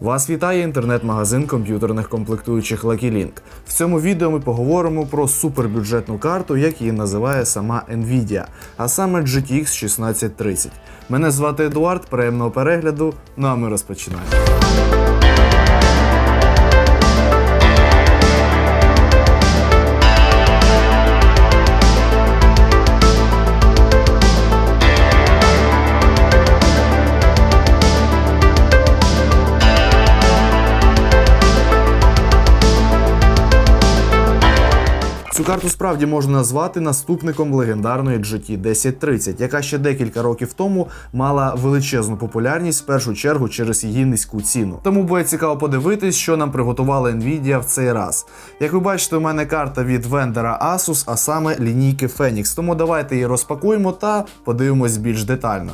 Вас вітає інтернет-магазин комп'ютерних комплектуючих LuckyLink. В цьому відео ми поговоримо про супербюджетну карту, як її називає сама Nvidia, а саме GTX 1630. Мене звати Едуард, приємного перегляду. Ну а ми розпочинаємо. Цю карту справді можна назвати наступником легендарної GT 1030, яка ще декілька років тому мала величезну популярність в першу чергу через її низьку ціну. Тому буде цікаво подивитись, що нам приготувала Nvidia в цей раз. Як ви бачите, у мене карта від вендора Asus, а саме лінійки Phoenix. Тому давайте її розпакуємо та подивимось більш детально.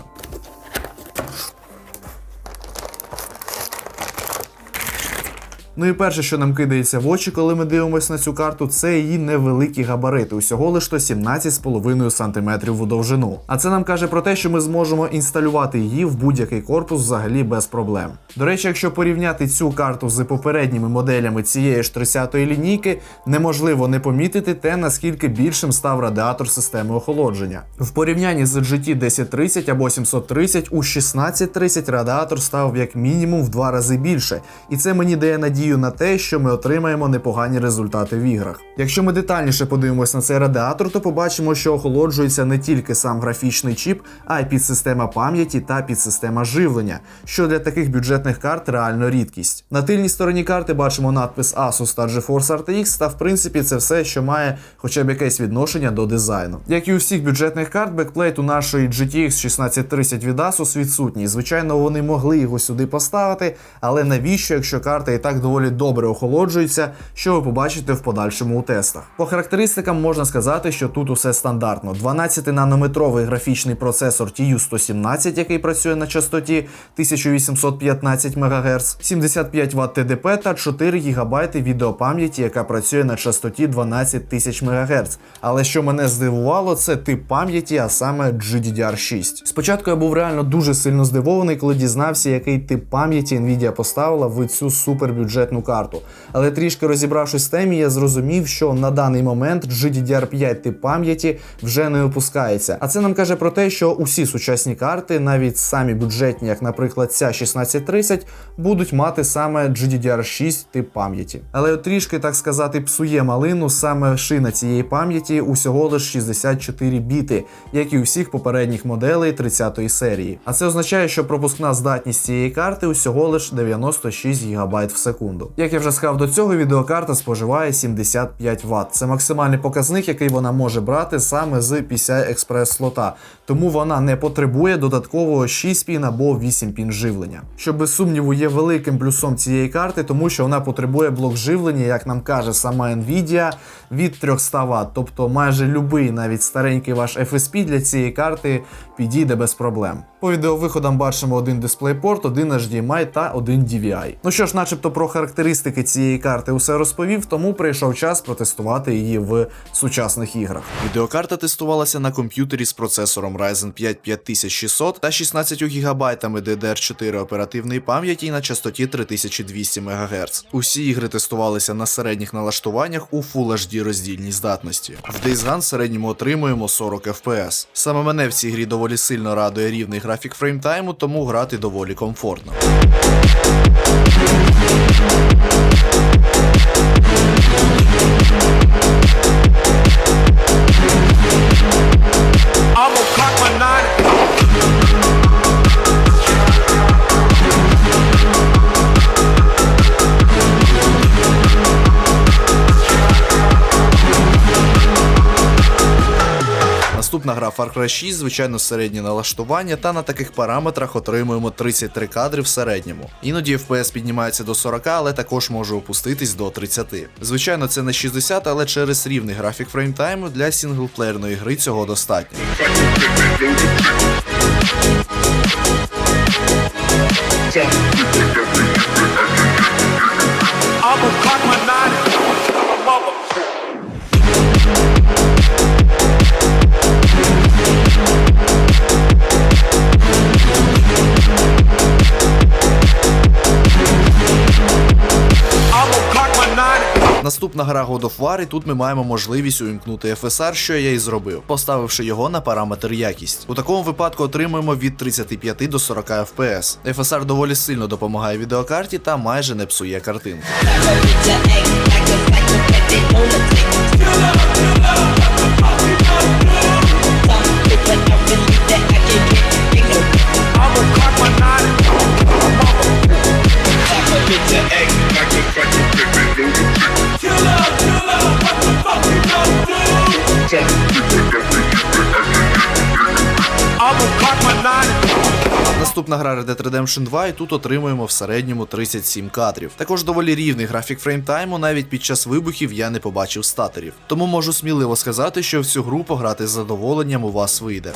Ну і перше, що нам кидається в очі, коли ми дивимося на цю карту, це її невеликі габарити, усього лиш то 17,5 см в довжину. А це нам каже про те, що ми зможемо інсталювати її в будь-який корпус взагалі без проблем. До речі, якщо порівняти цю карту з попередніми моделями цієї ж 30-ї лінійки, неможливо не помітити те, наскільки більшим став радіатор системи охолодження. В порівнянні з GT 1030 або 730 у 1630 радіатор став як мінімум в два рази більше, і це мені дає надію на те, що ми отримаємо непогані результати в іграх. Якщо ми детальніше подивимось на цей радіатор, то побачимо, що охолоджується не тільки сам графічний чіп, а й підсистема пам'яті та підсистема живлення, що для таких бюджетних карт реально рідкість. На тильній стороні карти бачимо надпис Asus та GeForce RTX, та в принципі це все, що має хоча б якесь відношення до дизайну. Як і у всіх бюджетних карт, бекплейт у нашої GTX 1630 від Asus відсутній. Звичайно, вони могли його сюди поставити, але навіщо, якщо карта і так доволі добре охолоджується, що ви побачите в подальшому у тестах. По характеристикам можна сказати, що тут усе стандартно: 12-нанометровий графічний процесор TU117, який працює на частоті 1815 МГц, 75 Вт TDP та 4 ГБ відеопам'яті, яка працює на частоті 12 тисяч МГц. Але що мене здивувало, це тип пам'яті, а саме GDDR6. Спочатку я був реально дуже сильно здивований, коли дізнався, який тип пам'яті Nvidia поставила в цю супербюджетну карту. Але трішки розібравшись в темі, я зрозумів, що на даний момент GDDR5 тип пам'яті вже не випускається. А це нам каже про те, що усі сучасні карти, навіть самі бюджетні, як, наприклад, ця 1630, будуть мати саме GDDR6 тип пам'яті. Але от трішки, так сказати, псує малину саме шина цієї пам'яті усього лише 64 біти, як і у всіх попередніх моделей 30-ї серії. А це означає, що пропускна здатність цієї карти усього лише 96 ГБ в секунду. Як я вже сказав до цього, відеокарта споживає 75 Вт. Це максимальний показник, який вона може брати саме з PCI Express слота. Тому вона не потребує додаткового 6 пін або 8 пін живлення. Що без сумніву є великим плюсом цієї карти, тому що вона потребує блок живлення, як нам каже сама Nvidia, від 300 Вт. Тобто майже любий, навіть старенький ваш FSP для цієї карти підійде без проблем. По відеовиходам бачимо один DisplayPort, один HDMI та один DVI. Ну що ж, начебто про характеристики цієї карти усе розповів, тому прийшов час протестувати її в сучасних іграх. Відеокарта тестувалася на комп'ютері з процесором Ryzen 5 5600 та 16 ГБ DDR4 оперативної пам'яті на частоті 3200 МГц. Усі ігри тестувалися на середніх налаштуваннях у Full HD роздільній здатності. В Days Gone в середньому отримуємо 40 FPS. Саме мене в цій грі доволі сильно радує рівний графік фреймтайму, тому грати доволі комфортно. Наступна гра Far Cry 6, звичайно, середнє налаштування, та на таких параметрах отримуємо 33 кадри в середньому. Іноді FPS піднімається до 40, але також може опуститись до 30. Звичайно, це не 60, але через рівний графік фреймтайму для сінглплеєрної гри цього достатньо. I'm gonna cock my nine. Наступна гра God of War, і тут ми маємо можливість увімкнути FSR, що я і зробив, поставивши його на параметр якість. У такому випадку отримуємо від 35 до 40 FPS. FSR доволі сильно допомагає відеокарті та майже не псує картинку. Наступна гра Red Dead Redemption 2, і тут отримуємо в середньому 37 кадрів. Також доволі рівний графік фреймтайму, навіть під час вибухів я не побачив статерів. Тому можу сміливо сказати, що в цю гру пограти з задоволенням у вас вийде.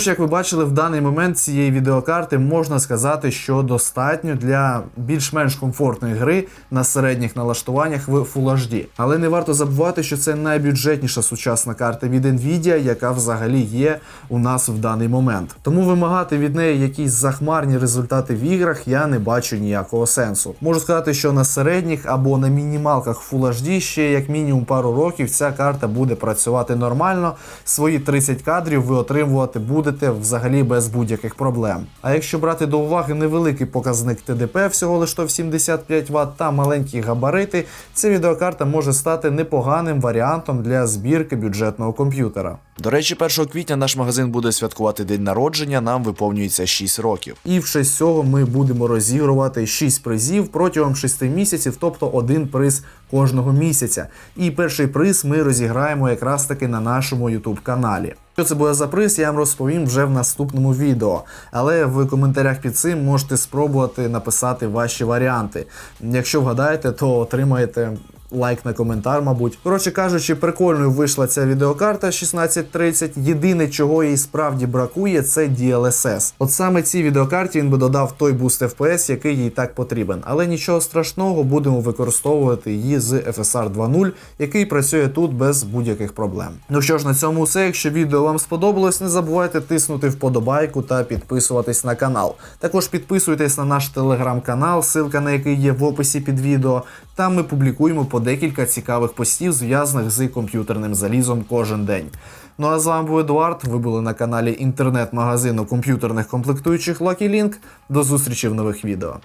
Ж, як ви бачили, в даний момент цієї відеокарти можна сказати, що достатньо для більш-менш комфортної гри на середніх налаштуваннях в Full HD. Але не варто забувати, що це найбюджетніша сучасна карта від Nvidia, яка взагалі є у нас в даний момент. Тому вимагати від неї якісь захмарні результати в іграх я не бачу ніякого сенсу. Можу сказати, що на середніх або на мінімалках Full HD ще як мінімум пару років ця карта буде працювати нормально. Свої 30 кадрів ви отримувати будете взагалі без будь-яких проблем. А якщо брати до уваги невеликий показник ТДП, всього лише 175 Вт та маленькі габарити, ця відеокарта може стати непоганим варіантом для збірки бюджетного комп'ютера. До речі, 1 квітня наш магазин буде святкувати день народження, нам виповнюється 6 років. І в честь цього ми будемо розігрувати 6 призів протягом 6 місяців, тобто один приз кожного місяця. І перший приз ми розіграємо якраз таки на нашому YouTube каналі. Що це буде за приз, я вам розповім вже в наступному відео. Але в коментарях під цим можете спробувати написати ваші варіанти. Якщо вгадаєте, то отримаєте лайк на коментар, мабуть. Коротше кажучи, прикольною вийшла ця відеокарта 1630. Єдине, чого їй справді бракує, це DLSS. От саме цій відеокарті він би додав той буст FPS, який їй так потрібен. Але нічого страшного, будемо використовувати її з FSR 2.0, який працює тут без будь-яких проблем. Ну що ж, на цьому все. Якщо відео вам сподобалось, не забувайте тиснути вподобайку та підписуватись на канал. Також підписуйтесь на наш телеграм-канал, ссылка на який є в описі під відео. Там ми публікуємо декілька цікавих постів, зв'язаних з комп'ютерним залізом кожен день. Ну а з вами був Едуард. Ви були на каналі інтернет-магазину комп'ютерних комплектуючих Lucky. До зустрічі в нових відео.